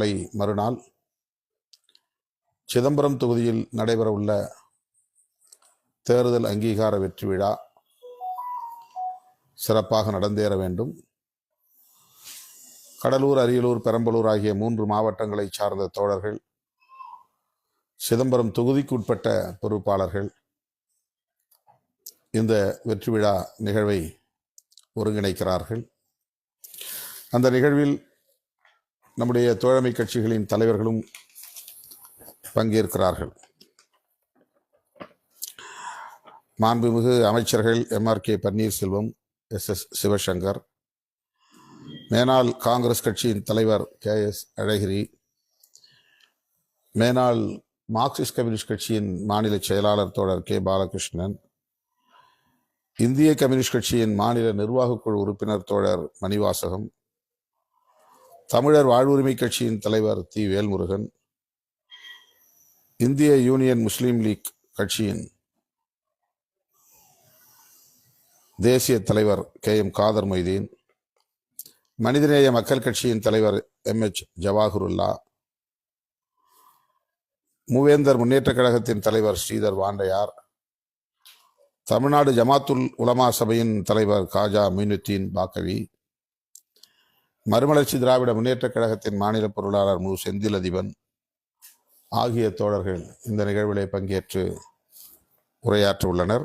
நாளை மறுநாள் சிதம்பரம் தொகுதியில் நடைபெறவுள்ள தேர்தல் அங்கீகார வெற்றி விழா சிறப்பாக நடந்தேற வேண்டும். கடலூர் அரியலூர் பெரம்பலூர் ஆகிய மூன்று மாவட்டங்களை சார்ந்த தோழர்கள் சிதம்பரம் தொகுதிக்குட்பட்ட பொறுப்பாளர்கள் இந்த வெற்றி விழா நிகழ்வை ஒருங்கிணைக்கிறார்கள். அந்த நிகழ்வில் நம்முடைய தோழமை கட்சிகளின் தலைவர்களும் பங்கேற்கிறார்கள். மாண்புமிகு அமைச்சர்கள் MR K Panneerselvam S S Sivasankar மேனாள் காங்கிரஸ் கட்சியின் தலைவர் கே எஸ் அழகிரி மேனாள் மார்க்சிஸ்ட் கம்யூனிஸ்ட் கட்சியின் மாநில செயலாளர் தோழர் கே பாலகிருஷ்ணன் இந்திய கம்யூனிஸ்ட் கட்சியின் மாநில நிர்வாகக் குழு உறுப்பினர் தோழர் மணிவாசகம் தமிழர் வாழ்வுரிமை கட்சியின் தலைவர் தி. வேல்முருகன் இந்திய யூனியன் முஸ்லீம் லீக் கட்சியின் தேசிய தலைவர் கே. எம். காதர் மொய்தீன் மனிதநேய மக்கள் கட்சியின் தலைவர் எம். எச். ஜவாஹருல்லா மூவேந்தர் முன்னேற்றக் கழகத்தின் தலைவர் ஸ்ரீதர் வாண்டையார் தமிழ்நாடு ஜமாத்துல் உலமா சபையின் தலைவர் காஜா மீனுத்தீன் பாக்கவி மறுமலர்ச்சி திராவிட முன்னேற்றக் கழகத்தின் மாநில பொருளாளர் மு. செந்தில் அதிபன் ஆகிய தோழர்கள் இந்த நிகழ்விலே பங்கேற்று உரையாற்ற உள்ளனர்